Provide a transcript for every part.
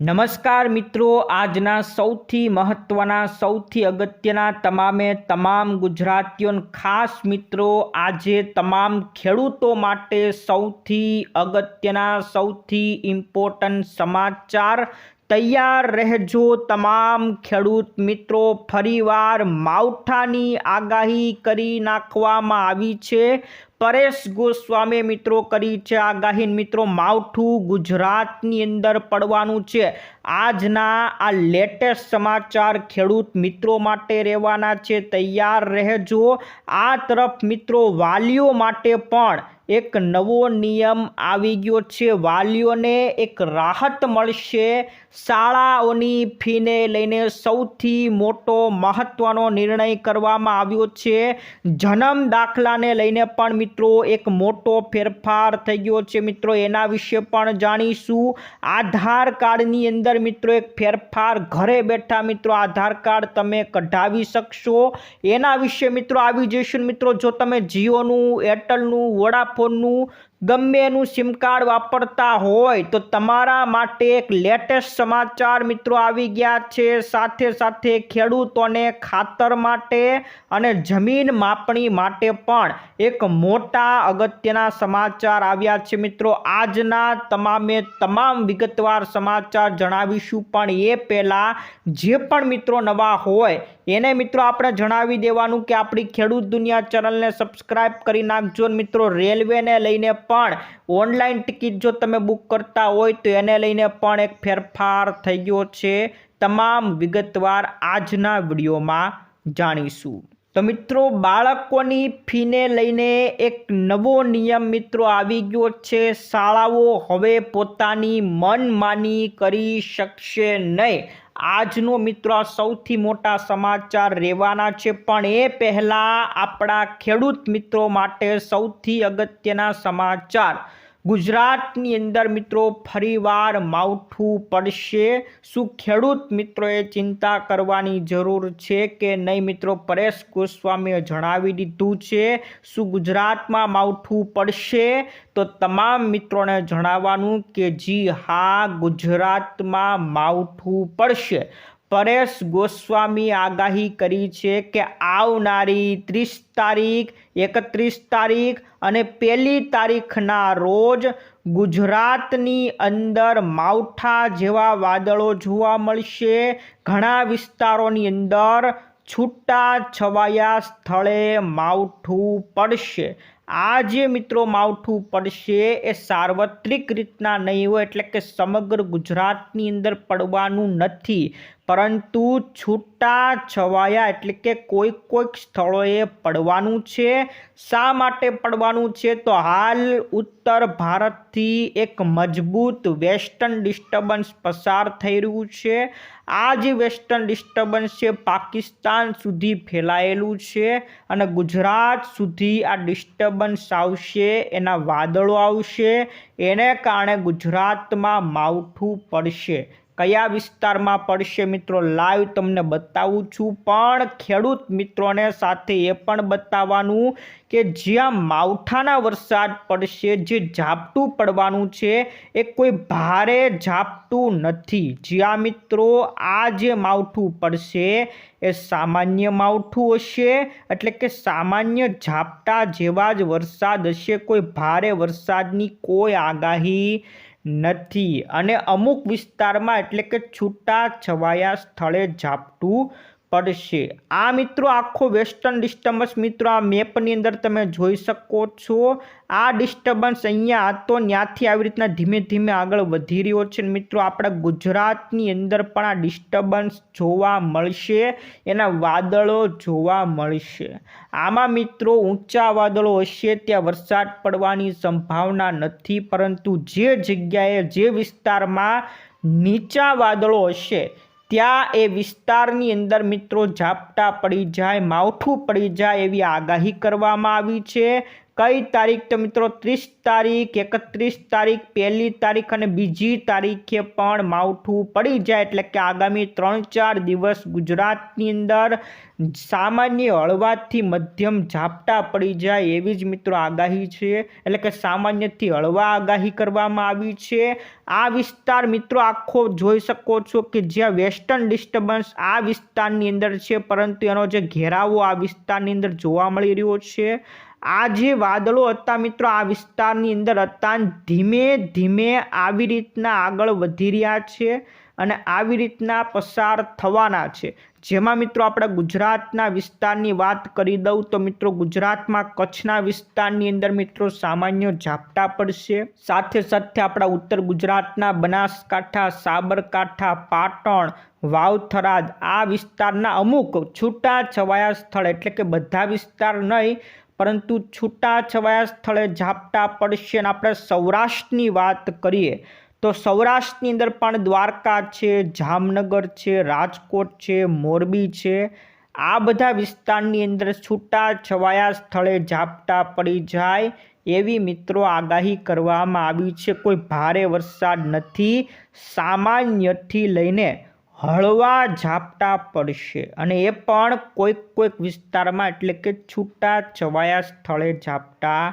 નમસ્કાર મિત્રો, આજના સૌથી મહત્ત્વના સૌથી અગત્યના, તમામે તમામ ગુજરાતીઓને ખાસ મિત્રો, આજે તમામ ખેડૂતો માટે સૌથી અગત્યના, સૌથી ઇમ્પોર્ટન્ટ સમાચાર તૈયાર રહેજો તમામ ખેડૂત મિત્રો. ફરીવાર માવઠાની આગાહી કરી નાખવામાં આવી છે. પરેશ ગોસ્વામી મિત્રો કરી છે આગાહી. મિત્રો, માવઠું ગુજરાતની અંદર પડવાનું છે. આજના આ લેટેસ્ટ સમાચાર ખેડૂત મિત્રો માટે રહેવાના છે. તૈયાર રહેજો. આ તરફ મિત્રો, વાલીઓ માટે પણ એક નવો નિયમ આવી ગયો છે. વાલીઓને એક રાહત મળશે. શાળાઓની ફીને લઈને સૌથી મોટો મહત્ત્વનો નિર્ણય કરવામાં આવ્યો છે. જન્મ દાખલાને લઈને પણ મિત્રો એક મોટો ફેરફાર થઈ ગયો છે. મિત્રો, એના વિશે પણ જાણીશું. આધાર કાર્ડની અંદર મિત્રો એક ફેરફાર ઘરે બેઠા મિત્રો આધાર કાર્ડ તમે કઢાવી શકશો. એના વિશે મિત્રો આવી જઈશું મિત્રો. જો તમે જીઓનું, એરટેલનું, વોડાફોનનું ગમે એનું સિમ કાર્ડ વાપરતા હોય તો તમારા માટે એક લેટેસ્ટ સમાચાર મિત્રો આવી ગયા છે. સાથે સાથે ખેડૂતોને ખાતર માટે અને જમીન માપણી માટે પણ એક મોટા અગત્યના સમાચાર આવ્યા છે મિત્રો. આજના તમામે તમામ વિગતવાર સમાચાર જણાવીશું. પણ એ પહેલાં જે પણ મિત્રો નવા હોય એને મિત્રો આપણે જણાવી દેવાનું કે આપણી ખેડૂત દુનિયા ચેનલને સબસ્ક્રાઇબ કરી નાખજો મિત્રો રેલવેને લઈને પણ ઓનલાઈન ટિકિટ જો તમે બુક કરતા હોય તો એને લઈને પણ એક ફેરફાર થઈ ગયો છે. તમામ વિગતવાર આજના વિડીયોમાં જાણીશું. તો મિત્રો બાળકોની ફીને લઈને એક નવો નિયમ મિત્રો આવી ગયો છે. શાળાઓ હવે પોતાની મનમાની કરી શકશે નહીં. આજનો મિત્રો સૌથી મોટા સમાચાર રહેવાના છે, પણ એ પહેલાં આપણા ખેડૂત મિત્રો માટે સૌથી અગત્યના સમાચાર. ગુજરાતની અંદર મિત્રો ફરીવાર માવઠું પડશે. શું ખેડૂત મિત્રોએ ચિંતા કરવાની જરૂર છે કે નહીં મિત્રો? પરેશ ગોસ્વામીએ જણાવી દીધું છે, શું ગુજરાતમાં માવઠું પડશે? તો તમામ મિત્રોને જણાવવાનું કે જી હા, ગુજરાતમાં માવઠું પડશે. પરેશ ગોસ્વામી આગાહી કરી છે કે આવનારી ત્રીસ તારીખ, એકત્રીસ તારીખ અને પહેલી તારીખના રોજ ગુજરાતની અંદર માવઠા જેવા વાદળો જોવા મળશે. ઘણા વિસ્તારોની અંદર છૂટા છવાયા સ્થળે માવઠું પડશે. આ જે મિત્રો માવઠું પડશે એ સાર્વત્રિક રીતના નહીં હોય એટલે કે સમગ્ર ગુજરાતની અંદર પડવાનું નથી. પરંતુ છૂટા છવાયા એટલે કે કોઈક કોઈક સ્થળોએ પડવાનું છે. શા માટે પડવાનું છે? તો હાલ ઉત્તર ભારતથી એક મજબૂત વેસ્ટર્ન ડિસ્ટર્બન્સ પસાર થઈ રહ્યું છે. આ જે વેસ્ટર્ન ડિસ્ટર્બન્સ છે પાકિસ્તાન સુધી ફેલાયેલું છે અને ગુજરાત સુધી આ ડિસ્ટર્બન્સ આવશે, એના વાદળો આવશે. એને કારણે ગુજરાતમાં માવઠું પડશે. કયા વિસ્તારમાં પડશે મિત્રો? લાઈવ તમને બતાવું છું, પણ ખેડૂત મિત્રોને સાથે એ પણ બતાવવાનું કે જ્યાં માવઠાના વરસાદ પડશે, જે ઝાપટું પડવાનું છે, એ કોઈ ભારે ઝાપટું નથી. જ્યાં મિત્રો આ જે માવઠું પડશે, એ સામાન્ય માવઠું હશે, એટલે કે સામાન્ય ઝાપટા જેવા જ વરસાદ હશે. કોઈ ભારે વરસાદની કોઈ આગાહી નથી. અને અમુક વિસ્તારમાં એટલે કે છૂટા છવાયા સ્થળે ઝાપટું પડશે. આ મિત્રો આખો વેસ્ટર્ન ડિસ્ટર્બન્સ મિત્રો, આ મેપની અંદર તમે જોઈ શકો છો. આ ડિસ્ટર્બન્સ અહીંયા તો ત્યાંથી આવી રીતના ધીમે ધીમે આગળ વધી રહ્યો છે મિત્રો, આપણા ગુજરાતની અંદર પણ આ ડિસ્ટર્બન્સ જોવા મળશે, એના વાદળો જોવા મળશે. આમાં મિત્રો ઊંચા વાદળો હશે, ત્યાં વરસાદ પડવાની સંભાવના નથી, પરંતુ જે જગ્યાએ, જે વિસ્તારમાં નીચા વાદળો હશે ત્યાં એ વિસ્તારની અંદર મિત્રો ઝાપટા પડી જાય, માવઠું પડી જાય એવી આગાહી કરવામાં આવી છે. કઈ તારીખ તો મિત્રો? ત્રીસ તારીખ, એકત્રીસ તારીખ, પહેલી તારીખ અને બીજી તારીખે પણ માવઠું પડી જાય. એટલે કે આગામી ત્રણ ચાર દિવસ ગુજરાતની અંદર સામાન્ય હળવાથી મધ્યમ ઝાપટા પડી જાય એવી જ મિત્રો આગાહી છે. એટલે કે સામાન્યથી હળવા આગાહી કરવામાં આવી છે. આ વિસ્તાર મિત્રો આખો જોઈ શકો છો કે જ્યાં વેસ્ટર્ન ડિસ્ટર્બન્સ આ વિસ્તારની અંદર છે, પરંતુ એનો જે ઘેરાવો આ વિસ્તારની અંદર જોવા મળી રહ્યો છે. આ જે વાદળો હતા મિત્રો, આ વિસ્તારની અંદર હતા ધીમે ધીમે આવી રીતના આગળ વધી રહ્યા છે અને આવી રીતના પસાર થવાના છે. જેમાં મિત્રો આપણે ગુજરાતના વિસ્તારની વાત કરી દઉં તો મિત્રો ગુજરાતમાં કચ્છના વિસ્તારની અંદર મિત્રો સામાન્ય ઝાપટા પડશે. સાથે સાથે આપણા ઉત્તર ગુજરાતના બનાસકાંઠા, સાબરકાંઠા, પાટણ વાવથરાદ આ વિસ્તારના અમુક છૂટા છવાયા સ્થળ એટલે કે બધા વિસ્તાર નહીં પરંતુ છૂટાછવાયા સ્થળે ઝાપટા પડશે અને આપણે સૌરાષ્ટ્રની વાત કરીએ, તો સૌરાષ્ટ્રની અંદર પણ દ્વારકા છે, જામનગર છે, રાજકોટ છે, મોરબી છે. આ બધા વિસ્તારની અંદર છૂટા છવાયા સ્થળે ઝાપટા પડી જાય એવી મિત્રો આગાહી કરવામાં આવી છે. કોઈ ભારે વરસાદ નથી. સામાન્યથી લઈને હળવા ઝાપટા પડશે અને એ પણ કોઈક કોઈક વિસ્તારમાં એટલે કે છૂટા છવાયા સ્થળે ઝાપટા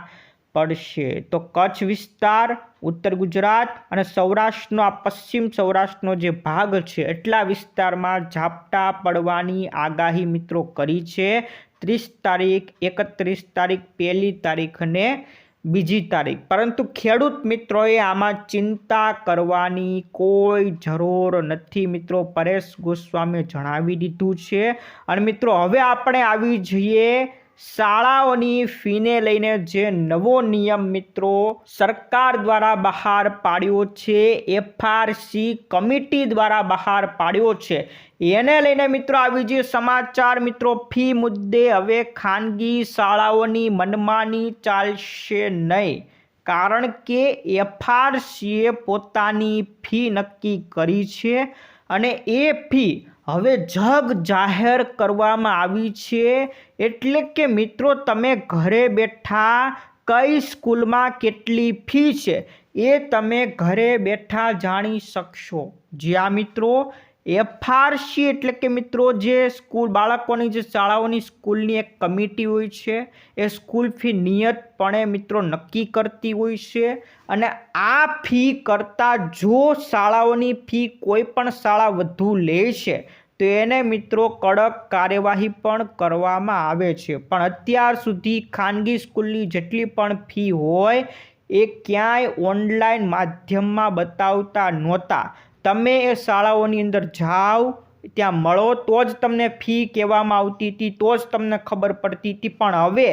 પડશે. તો કચ્છ વિસ્તાર, ઉત્તર ગુજરાત અને સૌરાષ્ટ્રનો, આ પશ્ચિમ સૌરાષ્ટ્રનો જે ભાગ છે, એટલા વિસ્તારમાં ઝાપટા પડવાની આગાહી મિત્રો કરી છે. ત્રીસ તારીખ, એકત્રીસ તારીખ, પહેલી તારીખ અને બીજી તારીખ. પરંતુ ખેડૂત મિત્રોએ આમાં ચિંતા કરવાની કોઈ જરૂર નથી. મિત્રો, પરેશ ગોસ્વામીએ જણાવી દીધું છે. અને મિત્રો, હવે આપણે આવી જઈએ શાળાઓની ફીને લઈને જે નવો નિયમ મિત્રો સરકાર દ્વારા બહાર પાડ્યો છે, એફઆરસી કમિટી દ્વારા બહાર પાડ્યો છે. એને લઈને મિત્રો આવી જે સમાચાર મિત્રો, ફી મુદ્દે હવે ખાનગી શાળાઓની મનમાની ચાલશે નહીં. કારણ કે એફઆરસીએ પોતાની ફી નક્કી કરી છે અને એ ફી હવે જગ જાહેર કરવામાં આવી છે. એટલે કે મિત્રો, તમે ઘરે બેઠા કઈ સ્કૂલમાં કેટલી ફી છે એ તમે ઘરે બેઠા જાણી શકશો. જ્યાં મિત્રો. એફઆરસી એટલે કે મિત્રો, જે સ્કૂલ, બાળકોની જે શાળાઓની સ્કૂલની એક કમિટી હોય છે, એ સ્કૂલ ફી નિયતપણે મિત્રો નક્કી કરતી હોય છે અને આ ફી કરતાં જો શાળાઓની ફી કોઈ પણ શાળા વધુ લે છે તો એને મિત્રો કડક કાર્યવાહી પણ કરવામાં આવે છે. પણ અત્યાર સુધી ખાનગી સ્કૂલની જેટલી પણ ફી હોય, એ ક્યાંય ઓનલાઈન માધ્યમમાં બતાવતા નહોતા. તમે એ શાળાઓની અંદર જાઓ, ત્યાં મળો, તો જ તમને ફી કહેવામાં આવતી હતી, તો જ તમને ખબર પડતી હતી. પણ હવે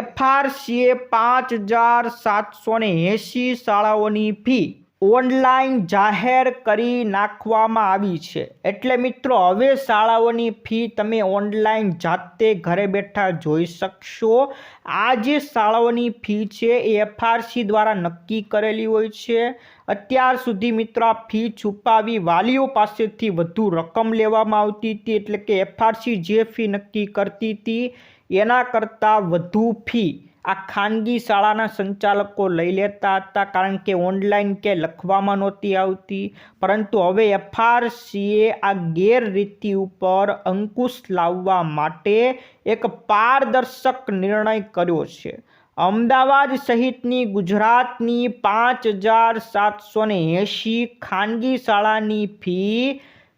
એફઆરસીએ પાંચ હજાર સાતસો ને એંસી શાળાઓની ફી ઓનલાઈન જાહેર કરી નાખવામાં આવી છે. એટલે મિત્રો, હવે શાળાઓની ફી તમે ઓનલાઈન જાતે ઘરે બેઠા જોઈ શકશો. આ જે શાળાઓની ફી છે, એ એફઆરસી દ્વારા નક્કી કરેલી હોય છે. અત્યાર સુધી મિત્રો, આ ફી છુપાવી વાલીઓ પાસેથી વધુ રકમ લેવામાં આવતી હતી, એટલે કે એફઆરસી જે ફી નક્કી કરતી હતી, એના કરતાં વધુ ફી આ ખાનગી શાળાના સંચાલકો લઈ લેતા હતા કારણ કે ઓનલાઈન કે લખવામાં નહોતી આવતી. પરંતુ હવે એફઆરસીએ આ ગેરરીતિ ઉપર અંકુશ લાવવા માટે એક પારદર્શક નિર્ણય કર્યો છે. અમદાવાદ સહિતની ગુજરાતની પાંચ હજાર સાતસો ને એંશી ખાનગી શાળાની ફી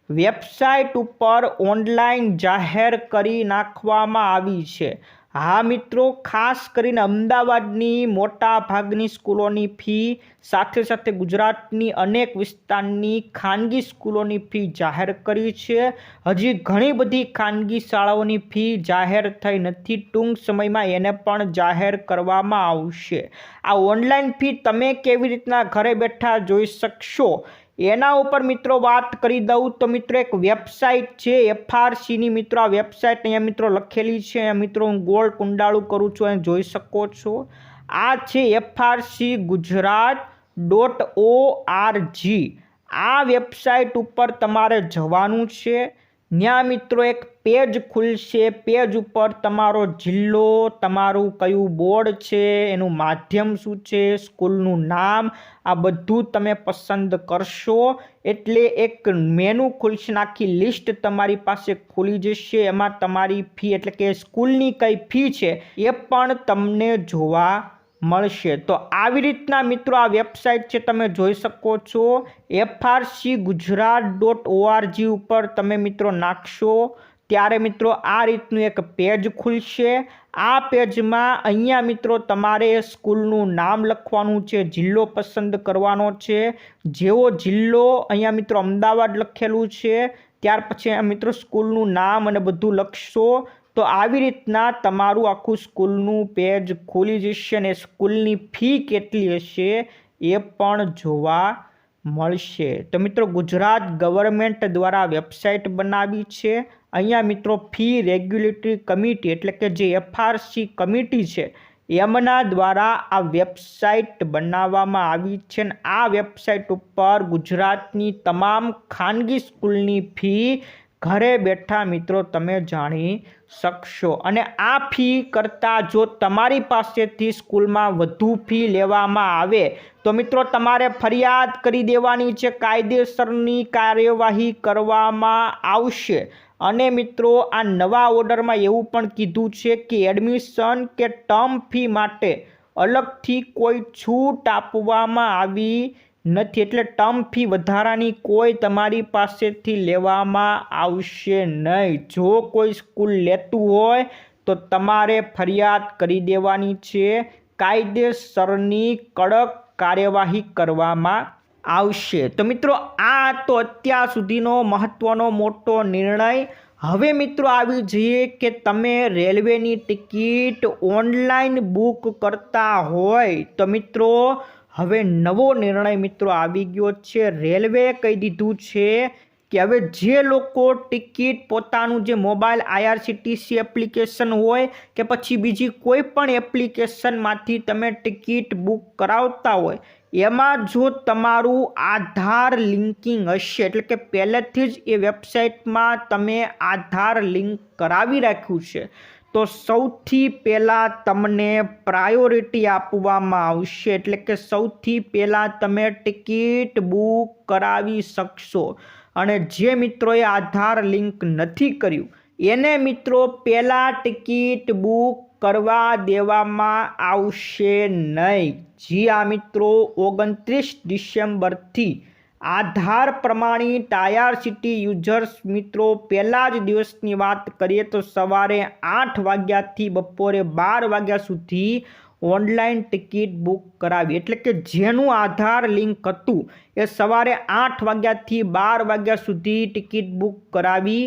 વેબસાઇટ ઉપર ઓનલાઈન જાહેર કરી નાખવામાં આવી છે. હા મિત્રો, ખાસ કરીને અમદાવાદની મોટા ભાગની સ્કૂલોની ફી, સાથે સાથે ગુજરાતની અનેક વિસ્તારની ખાનગી સ્કૂલોની ફી જાહેર કરી છે. હજી ઘણી બધી ખાનગી શાળાઓની ફી જાહેર થઈ નથી. ટૂંક સમયમાં એને પણ જાહેર કરવામાં આવશે. આ ઓનલાઈન ફી તમે કેવી રીતના ઘરે બેઠા જોઈ શકશો? એના ઉપર મિત્રો વાત કરી દઉં તો મિત્રો એક વેબસાઇટ છે એફઆરસીની મિત્રો આ વેબસાઇટ અહીંયા મિત્રો લખેલી છે. મિત્રો હું ગોળ કુંડાળું કરું છું અહીં જોઈ શકો છો. આ છે એફઆરસી ગુજરાત ડોટ ઓ આ વેબસાઇટ ઉપર તમારે જવાનું છે. ત્યાં મિત્રો, એક પેજ ખુલશે. પેજ ઉપર તમારો જિલ્લો, તમારું કયું બોર્ડ છે, એનું માધ્યમ શું છે, સ્કૂલનું નામ, આ બધું તમે પસંદ કરશો. એટલે એક મેનુ ખુલશે આખી લિસ્ટ તમારી પાસે ખુલી જશે. એમાં તમારી ફી, એટલે કે સ્કૂલની કઈ ફી છે, એ પણ તમને જોવા મળશે. તો આવી રીતના મિત્રો આ વેબસાઇટ છે તમે જોઈ શકો છો. એફઆરસી ગુજરાત ડોટ ઓઆરજી ઉપર તમે મિત્રો નાખશો. ત્યારે મિત્રો આ રીતનું એક પેજ ખુલશે. આ પેજમાં અહીંયા મિત્રો તમારે સ્કૂલનું નામ લખવાનું છે, જિલ્લો પસંદ કરવાનો છે. જેવો જિલ્લો અહીંયા મિત્રો અમદાવાદ લખેલું છે. ત્યાર પછી મિત્રો સ્કૂલનું નામ અને બધું લખશો. તો આવી રીતના તમારું આખું સ્કૂલનું પેજ ખુલી જશે અને સ્કૂલની ફી કેટલી હશે એ પણ જોવા મળશે. તો મિત્રો, ગુજરાત ગવર્મેન્ટ દ્વારા વેબસાઇટ બનાવી છે. અહીંયા મિત્રો, ફી રેગ્યુલેટરી કમિટી એટલે કે જે એફઆરસી કમિટી છે, એમના દ્વારા આ વેબસાઇટ બનાવવામાં આવી છે અને આ વેબસાઇટ ઉપર ગુજરાતની તમામ ખાનગી સ્કૂલની ફી ઘરે બેઠા મિત્રો તમે જાણી શકશો. અને આ ફી કરતાં જો તમારી પાસેથી સ્કૂલમાં વધુ ફી લેવામાં આવે, તો મિત્રો તમારે ફરિયાદ કરી દેવાની છે, કાયદેસરની કાર્યવાહી કરવામાં આવશે. અને મિત્રો આ નવા ઓર્ડરમાં એવું પણ કીધું છે કે એડમિશન કે ટર્મ ફી માટે અલગથી કોઈ છૂટ આપવામાં આવી નથી એટલે ટર્મ ફી વધારાની કોઈ તમારી પાસેથી લેવામાં આવશે નહીં. જો કોઈ સ્કૂલ લેતું હોય તો તમારે ફરિયાદ કરી દેવાની છે. કાયદેસરની કડક કાર્યવાહી કરવામાં આવશે. તો મિત્રો, આ તો અત્યાર સુધીનો મહત્ત્વનો મોટો નિર્ણય. હવે મિત્રો, આવી જઈએ કે તમે રેલવેની ટિકિટ ઓનલાઈન બુક કરતા હોય તો મિત્રો હવે નવો નિર્ણય મિત્રો આવી ગયો છે. રેલવે કહી દીધું છે કે હવે જે લોકો ટિકિટ પોતાનું જે મોબાઈલ આઈઆરસીટીસી એપ્લિકેશન હોય કે પછી બીજી કોઈ પણ એપ્લિકેશનમાંથી તમે ટિકિટ બુક કરાવતા હોય, એમાં જો તમારું આધાર લિંકિંગ હશે, એટલે કે પહેલેથી જ એ વેબસાઇટમાં તમે આધાર લિંક કરાવી રાખ્યું છે તો સૌથી પહેલાં તમને પ્રાયોરિટી આપવામાં આવશે. એટલે કે સૌથી પહેલાં તમે ટિકિટ બુક કરાવી શકશો. અને જે મિત્રોએ આધાર લિંક નથી કર્યું, એને મિત્રો પહેલાં ટિકિટ બુક કરવા દેવામાં આવશે નહીં. જી આ મિત્રો, ઓગણત્રીસ ડિસેમ્બરથી આધાર પ્રમાણે ટાયર સિટી યુઝર્સ મિત્રો, પહેલા જ દિવસની વાત કરીએ તો સવારે આઠ વાગ્યાથી બપોરે બાર વાગ્યા સુધી ઓનલાઈન ટિકિટ બુક કરાવી. એટલે કે જેનું આધાર લિંક હતું એ સવારે આઠ વાગ્યાથી બાર વાગ્યા સુધી ટિકિટ બુક કરાવી.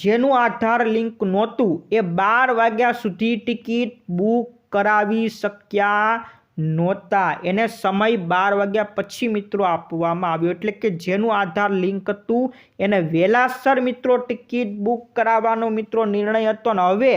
જેનું આધાર લિંક નહોતું એ બાર વાગ્યા સુધી ટિકિટ બુક કરાવી શક્યા નહોતા. એને સમય બાર વાગ્યા પછી મિત્રો આપવામાં આવ્યો. એટલે કે જેનું આધાર લિંક હતું, એને વહેલાસર મિત્રો ટિકિટ બુક કરાવવાનો મિત્રો નિર્ણય હતો ને હવે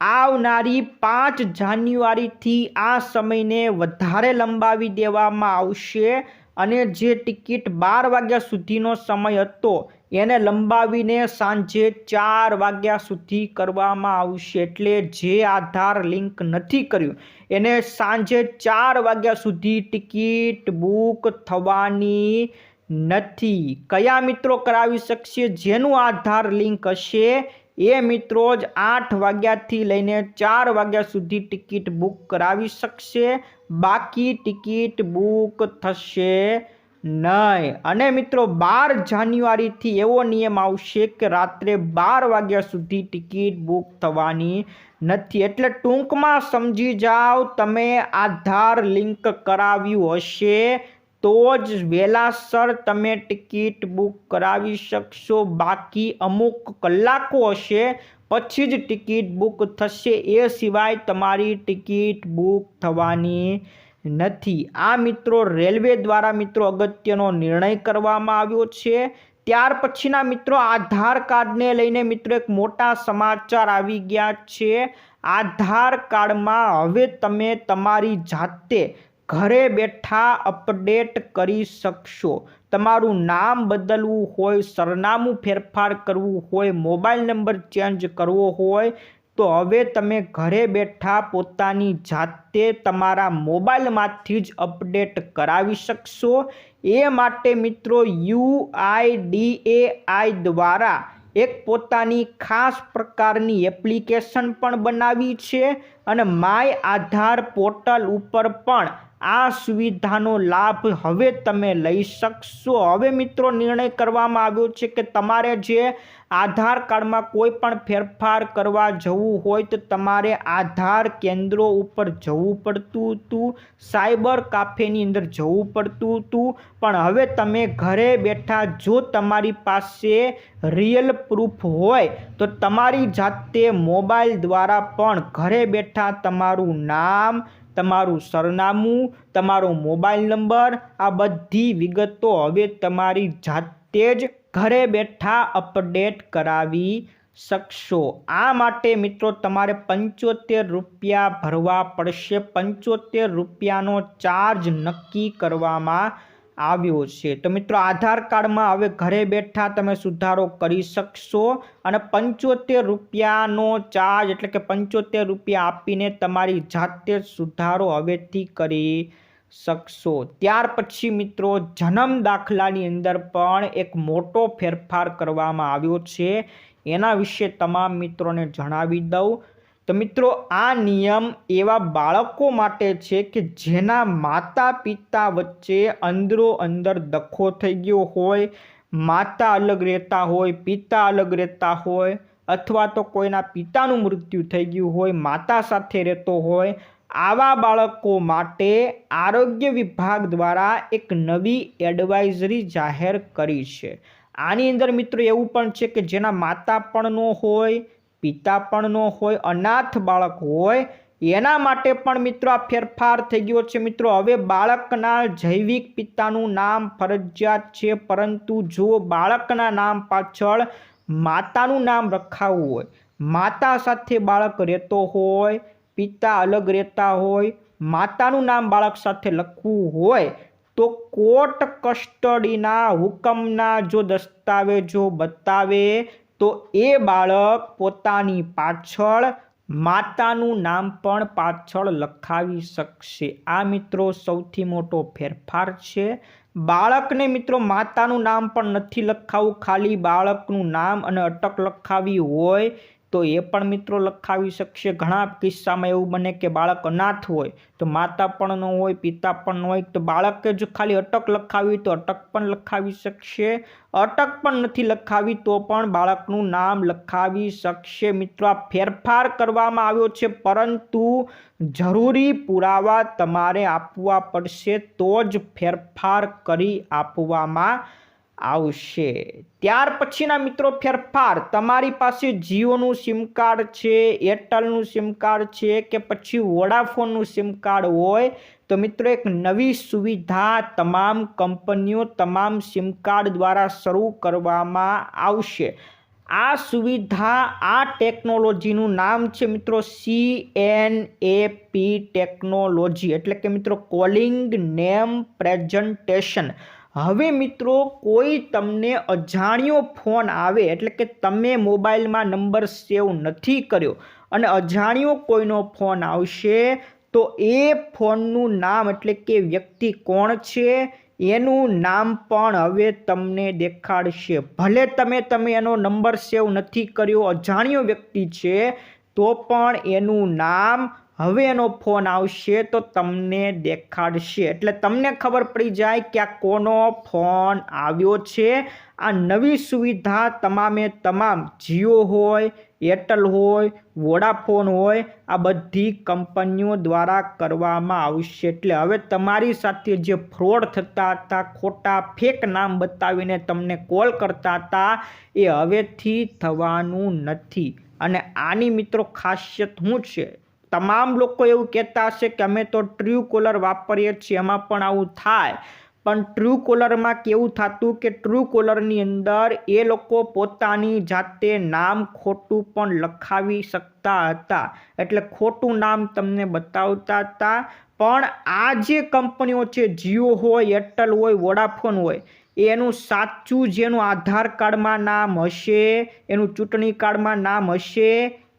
આવનારી પાંચ જાન્યુઆરીથી આ સમયને વધારે લંબાવી દેવામાં આવશે. અને જે ટિકિટ બાર વાગ્યા સુધીનો સમય હતો એને લંબાવીને સાંજે ચાર વાગ્યા સુધી કરવામાં આવશે એટલે જે આધાર લિંક નથી કર્યું, એને સાંજે ચાર વાગ્યા સુધી ટિકિટ બુક થવાની નથી. કયા મિત્રો કરાવી શકશે, જેનું આધાર લિંક હશે, એ મિત્રો જ આઠ વાગ્યાથી લઈને ચાર વાગ્યા સુધી ટિકિટ બુક કરાવી શકશે. બાકી ટિકિટ બુક થશે નહીં. અને મિત્રો, બાર જાન્યુઆરીથી એવો નિયમ આવશે કે રાત્રે બાર વાગ્યા સુધી ટિકિટ બુક થવાની નથી. એટલે ટૂંકમાં સમજી જાઓ, તમે આધાર લિંક કરાવ્યું હશે તો જ વહેલાસર તમે ટિકિટ બુક કરાવી શકશો. બાકી અમુક કલાકો હશે, પછી જ ટિકિટ બુક થશે. એ સિવાય તમારી ટિકિટ બુક થવાની નથી. આ મિત્રો રેલવે દ્વારા મિત્રો અગત્યનો નિર્ણય કરવામાં આવ્યો છે. ત્યાર પછીના મિત્રો આધાર કાર્ડને લઈને મિત્રો એક મોટા સમાચાર આવી ગયા છે. આધાર કાર્ડમાં હવે તમે તમારી જાતે ઘરે બેઠા અપડેટ કરી શકશો. તમારું નામ બદલવું હોય, સરનામું ફેરફાર કરવું હોય, મોબાઈલ નંબર ચેન્જ કરવો હોય તો હવે તમે ઘરે બેઠા પોતાની જાતે તમારા મોબાઈલમાંથી જ અપડેટ કરાવી શકશો. એ માટે મિત્રો યુઆઈડીએઆઈ દ્વારા એક પોતાની ખાસ પ્રકારની એપ્લિકેશન પણ બનાવી છે અને માય આધાર પોર્ટલ ઉપર પણ આ સુવિધાનો લાભ હવે તમે લઈ શકશો. હવે મિત્રો નિર્ણય કરવામાં આવ્યો છે કે તમારે જે આધાર કાર્ડમાં કોઈ પણ ફેરફાર કરવા જવું હોય તો તમારે આધાર કેન્દ્રો ઉપર જવું પડતું હતું, સાયબર કાફેની અંદર જવું પડતું હતું. પણ હવે તમે ઘરે બેઠા જો તમારી પાસે રિયલ પ્રૂફ હોય તો તમારી જાતે મોબાઈલ દ્વારા પણ ઘરે બેઠા તમારું નામ તમારું સરનામું, તમારો મોબાઈલ નંબર, આ બધી વિગતો હવે તમારી જાતે જ ઘરે બેઠા અપડેટ કરાવી શકશો. આ માટે મિત્રો તમારે પંચોતેર રૂપિયા ભરવા પડશે. પંચોતેર રૂપિયાનો ચાર્જ નક્કી કરવામાં આવ્યો છે. તો મિત્રો, આધાર કાર્ડમાં હવે ઘરે બેઠા તમે સુધારો કરી શકશો અને પંચોતેર રૂપિયાનો ચાર્જ એટલે કે પંચોતેર રૂપિયા આપીને તમારી જાતે સુધારો હવેથી કરી શકશો. ત્યાર પછી મિત્રો, જન્મ દાખલાની અંદર પણ એક મોટો ફેરફાર કરવામાં આવ્યો છે. એના વિશે તમામ મિત્રોને જણાવી દઉં. તો મિત્રો, આ નિયમ એવા બાળકો માટે છે કે જેના માતા પિતા વચ્ચે અંદરો અંદર દખો થઈ ગયો હોય, માતા અલગ રહેતા હોય, પિતા અલગ રહેતા હોય, અથવા તો કોઈના પિતાનું મૃત્યુ થઈ ગયું હોય, માતા સાથે રહેતો હોય, આવા બાળકો માટે આરોગ્ય વિભાગ દ્વારા એક નવી એડવાઇઝરી જાહેર કરી છે. આની અંદર મિત્રો એવું પણ છે કે જેના માતા પણ ન હોય પિતા પણ ન હોય, અનાથ બાળક હોય, એના માટે પણ મિત્રો આ ફેરફાર થઈ ગયો છે. મિત્રો, હવે બાળકના જૈવિક પિતાનું નામ ફરજિયાત છે, પરંતુ જો બાળકના નામ પાછળ માતાનું નામ રખાવવું હોય, માતા સાથે બાળક રહેતો હોય, પિતા અલગ રહેતા હોય, માતાનું નામ બાળક સાથે લખવું હોય, તો કોર્ટ કસ્ટડીના હુકમના જો દસ્તાવેજો બતાવે તો એ બાળક પોતાની પાછળ માતાનું નામ પણ પાછળ લખાવી શકશે. આ મિત્રો સૌથી મોટો ફેરફાર છે. બાળકને મિત્રો માતાનું નામ પણ નથી લખાવું. ખાલી બાળકનું નામ અને અટક લખાવી હોય તો એ પણ મિત્રો લખાવી શકશે. ઘણા કિસ્સામાં એવું બને કે બાળક અનાથ હોય તો માતા પણ ન હોય, પિતા પણ ન હોય, તો બાળકે જો ખાલી અટક લખાવી તો અટક પણ લખાવી શકશે. અટક પણ નથી લખાવી તો પણ બાળકનું નામ લખાવી શકશે. મિત્રો, આ ફેરફાર કરવામાં આવ્યો છે, પરંતુ જરૂરી પુરાવા તમારે આપવા પડશે તો જ ફેરફાર કરી આપવામાં આવશે. ત્યાર પછીના મિત્રો ફેરફાર. તમારી પાસે જીઓનું સિમ કાર્ડ છે, એરટેલનું સિમ કાર્ડ છે કે પછી વોડાફોનનું સિમ કાર્ડ હોય, તો મિત્રો એક નવી સુવિધા તમામ કંપનીઓ તમામ સિમ કાર્ડ દ્વારા શરૂ કરવામાં આવશે. આ સુવિધા આ ટેકનોલોજીનું નામ છે મિત્રો C N A P technology એટલે કે મિત્રો કોલિંગ નેમ પ્રેઝન્ટેશન હવે મિત્રો, કોઈ તમને અજાણ્યો ફોન આવે, એટલે કે તમે મોબાઈલમાં નંબર સેવ નથી કર્યો, અને અજાણ્યો કોઈનો ફોન આવશે, તો એ ફોનનું નામ એટલે કે વ્યક્તિ કોણ છે, એનું નામ પણ હવે તમને દેખાડશે. ભલે તમે તમે એનો નંબર સેવ નથી કર્યો, અજાણ્યો વ્યક્તિ છે, તો પણ એનું નામ હવે એનો ફોન આવશે તો તમને દેખાડશે. એટલે તમને ખબર પડી જાય કે આ કોનો ફોન આવ્યો છે. આ નવી સુવિધા તમામે તમામ જીઓ હોય, એરટેલ હોય, વોડાફોન હોય, આ બધી કંપનીઓ દ્વારા કરવામાં આવશે. એટલે હવે તમારી સાથે જે ફ્રોડ થતા હતા, ખોટા ફેક નામ બતાવીને તમને કોલ કરતા હતા, એ હવેથી થવાનું નથી. અને આની મિત્રો ખાસિયત શું છે તમામ લોકો એવું કહેતા હશે કે અમે તો ટ્રુ કોલર વાપરીએ છીએ, એમાં પણ આવું થાય. પણ ટ્રુ કોલરમાં કેવું થતું કે ટ્રુ કોલરની અંદર એ લોકો પોતાની જાતે નામ ખોટું પણ લખાવી શકતા હતા. એટલે ખોટું નામ તમને બતાવતા હતા. પણ આ જે કંપનીઓ છે, જીઓ હોય, એરટેલ હોય, વોડાફોન હોય, એનું સાચું જેનું આધાર કાર્ડમાં નામ હશે, એનું ચૂંટણી કાર્ડમાં નામ હશે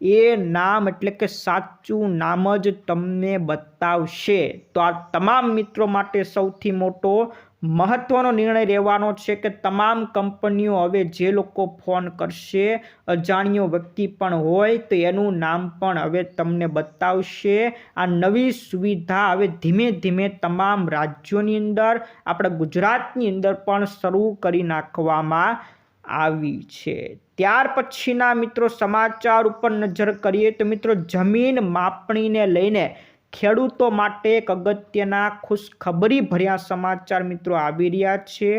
એ નામ એટલે કે સાચું નામ જ તમને બતાવશે. તો આ તમામ મિત્રો માટે સૌથી મોટો મહત્વનો નિર્ણય રહેવાનો છે કે તમામ કંપનીઓ હવે જે લોકો ફોન કરશે, અજાણ્યો વ્યક્તિ પણ હોય તો એનું નામ પણ હવે તમને બતાવશે. આ નવી સુવિધા હવે ધીમે ધીમે તમામ રાજ્યોની અંદર, આપણા ગુજરાતની અંદર પણ શરૂ કરી નાખવામાં આવી છે. ત્યાર પછીના મિત્રો સમાચાર ઉપર નજર કરીએ તો મિત્રો જમીન માપણીને લઈને ખેડૂતો માટે એક અગત્યના ખુશખબરી ભર્યા સમાચાર મિત્રો આવી રહ્યા છે.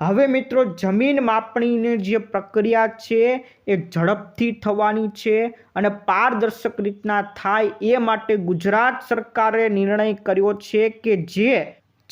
હવે મિત્રો જમીન માપણીની જે પ્રક્રિયા છે એ ઝડપથી થવાની છે અને પારદર્શક રીતના થાય એ માટે ગુજરાત સરકારે નિર્ણય કર્યો છે કે જે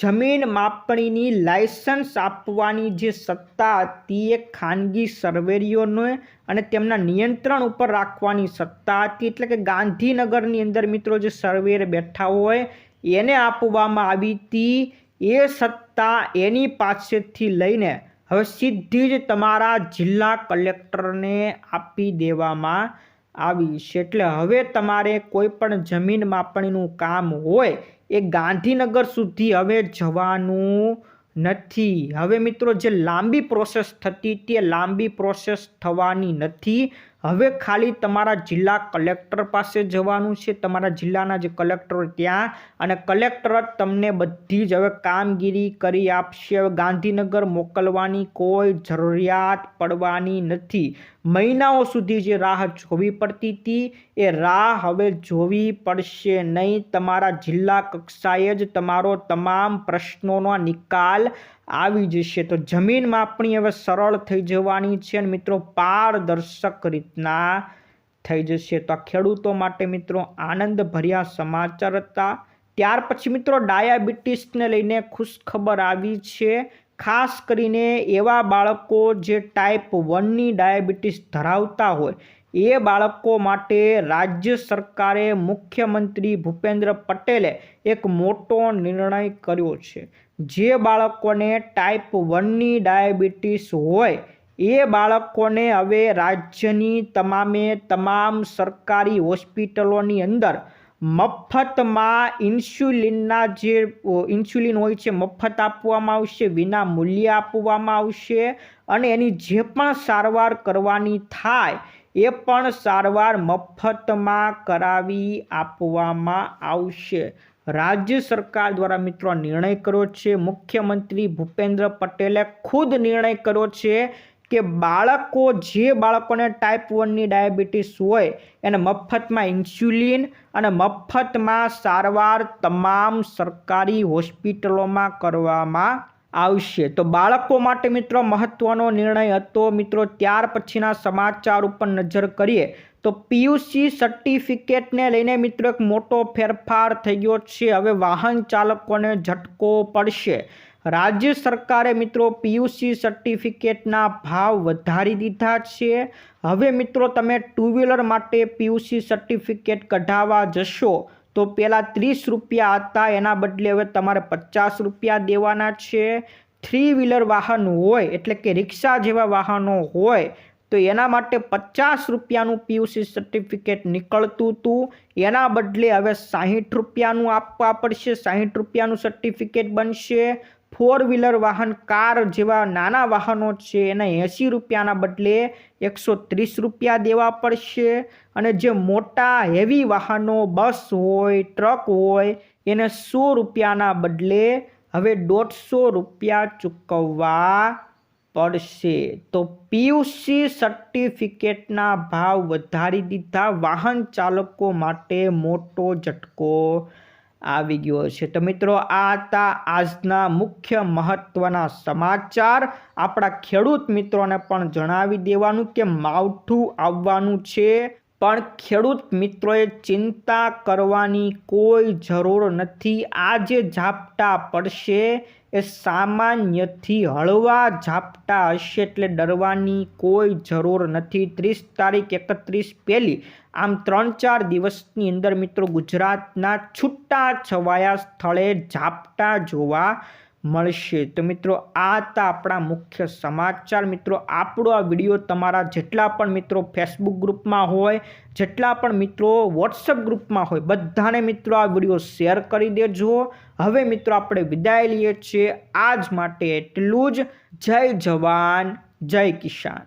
જમીન માપણીની લાયસન્સ આપવાની જે સત્તા હતી એ ખાનગી સર્વેરીઓને અને તેમના નિયંત્રણ ઉપર રાખવાની સત્તા હતી. એટલે કે ગાંધીનગરની અંદર મિત્રો જે સર્વેર બેઠા હોય, એને આપવામાં આવી હતી. એ સત્તા એની પાસેથી લઈને હવે સીધી જ તમારા જિલ્લા કલેક્ટરને આપી દેવામાં આવી છે એટલે હવે તમારે કોઈ પણ જમીન માપણીનું કામ હોય એ ગાંધીનગર સુધી હવે જવાનું નથી. હવે મિત્રો જે લાંબી પ્રોસેસ થતી તે લાંબી પ્રોસેસ થવાની નથી. હવે ખાલી તમારા જિલ્લા કલેક્ટર પાસે જવાનું છે. તમારા જિલ્લાના જે કલેક્ટર ત્યાં. અને કલેક્ટર તમને બધી જ હવે કામગીરી કરી આપશે. હવે ગાંધીનગર મોકલવાની કોઈ જરૂરિયાત પડવાની નથી. મહિનાઓ સુધી જે રાહ જોવી પડતી હતી એ રાહ હવે જોવી પડશે નહીં. તમારા જિલ્લા કક્ષાએ જ તમારો તમામ પ્રશ્નોનો નિકાલ આવી જશે. તો જમીન માપણી હવે સરળ થઈ જવાની છે અને મિત્રો પારદર્શક રીતના થઈ જશે. તો આ ખેડૂતો માટે મિત્રો આનંદ ભર્યા સમાચાર હતા. ત્યાર પછી મિત્રો ડાયાબિટીસને લઈને ખુશખબર આવી છે. ખાસ કરીને એવા બાળકો જે ટાઈપ વનની ડાયાબિટીસ ધરાવતા હોય, એ બાળકો માટે રાજ્ય સરકારે મુખ્યમંત્રી ભૂપેન્દ્ર પટેલે એક મોટો નિર્ણય કર્યો છે. જે બાળકોને ટાઈપ વનની ડાયાબિટીસ હોય, એ બાળકોને હવે રાજ્યની તમામે તમામ સરકારી હોસ્પિટલોની અંદર મફતમાં ઇન્સ્યુલિનના જે ઇન્સ્યુલિન હોય છે, મફત આપવામાં આવશે, વિના મૂલ્યે આપવામાં આવશે અને એની જે પણ સારવાર કરવાની થાય એ પણ સારવાર મફતમાં કરાવી આપવામાં આવશે. રાજ્ય સરકાર દ્વારા મિત્રો નિર્ણય કર્યો છે, મુખ્યમંત્રી ભૂપેન્દ્ર પટેલે ખુદ નિર્ણય કર્યો છે કે બાળકો જે બાળકોને ટાઈપ વનની ડાયાબિટીસ હોય, એને મફતમાં ઇન્સ્યુલિન અને મફતમાં સારવાર તમામ સરકારી હોસ્પિટલોમાં કરવામાં આવશે. તો બાળકો માટે મિત્રો મહત્વનો નિર્ણય હતો. મિત્રો, ત્યાર પછીના સમાચાર ઉપર નજર કરીએ તો પીયુસી સર્ટિફિકેટને લઈને મિત્રો એક મોટો ફેરફાર થઈ ગયો છે. હવે વાહન ચાલકોને ઝટકો પડશે. રાજ્ય સરકારે મિત્રો પીયુસી સર્ટિફિકેટના ભાવ વધારી દીધા છે. હવે મિત્રો તમે ટુ વ્હીલર માટે પીયુસી સર્ટિફિકેટ કઢાવવા જશો, તો પહેલાં ત્રીસ રૂપિયા હતા, એના બદલે હવે તમારે પચાસ રૂપિયા દેવાના છે. થ્રી વ્હીલર વાહન હોય, એટલે કે રિક્ષા જેવા વાહનો હોય, તો એના માટે પચાસ રૂપિયાનું પીયુસી સર્ટિફિકેટ નીકળતું હતું. એના બદલે હવે સાહીઠ રૂપિયાનું આપવા પડશે, સાહીઠ રૂપિયાનું સર્ટિફિકેટ બનશે. ફોર વ્હીલર વાહન, કાર જેવા નાના વાહનો છે એના એંસી રૂપિયાના બદલે એકસો ત્રીસ રૂપિયા દેવા પડશે. અને જે મોટા હેવી વાહનો, બસ હોય, ટ્રક હોય, એને સો રૂપિયાના બદલે હવે દોઢસો રૂપિયા ચૂકવવા પડશે. તો પીયુસી સર્ટિફિકેટના ભાવ વધારી દીધા વાહન ચાલકો માટે મોટો ઝટકો આવી ગયો છે. તો મિત્રો, આ હતા આજના મુખ્ય મહત્ત્વના સમાચાર. આપણા ખેડૂત મિત્રોને પણ જણાવી દેવાનું કે માવઠું આવવાનું છે, પણ ખેડૂત મિત્રોએ ચિંતા કરવાની કોઈ જરૂર નથી. આ જે ઝાપટા પડશે, એ સામાન્યથી હળવા ઝાપટા હશે એટલે ડરવાની કોઈ જરૂર નથી. ત્રીસ તારીખ એકત્રીસ પહેલી આમ ત્રણ ચાર દિવસની અંદર મિત્રો ગુજરાતના છૂટા છવાયા સ્થળે ઝાપટા જોવા મળશે. તો મિત્રો, આ હતા આપણા મુખ્ય સમાચાર. મિત્રો, આપણો આ વીડિયો તમારા જેટલા પણ મિત્રો ફેસબુક ગ્રુપમાં હોય, જેટલા પણ મિત્રો વોટ્સઅપ ગ્રુપમાં હોય, બધાને મિત્રો આ વીડિયો શેર કરી દેજો. હવે મિત્રો, આપણે વિદાય લઈએ છીએ. આજ માટે એટલું જ. જય જવાન, જય કિસાન.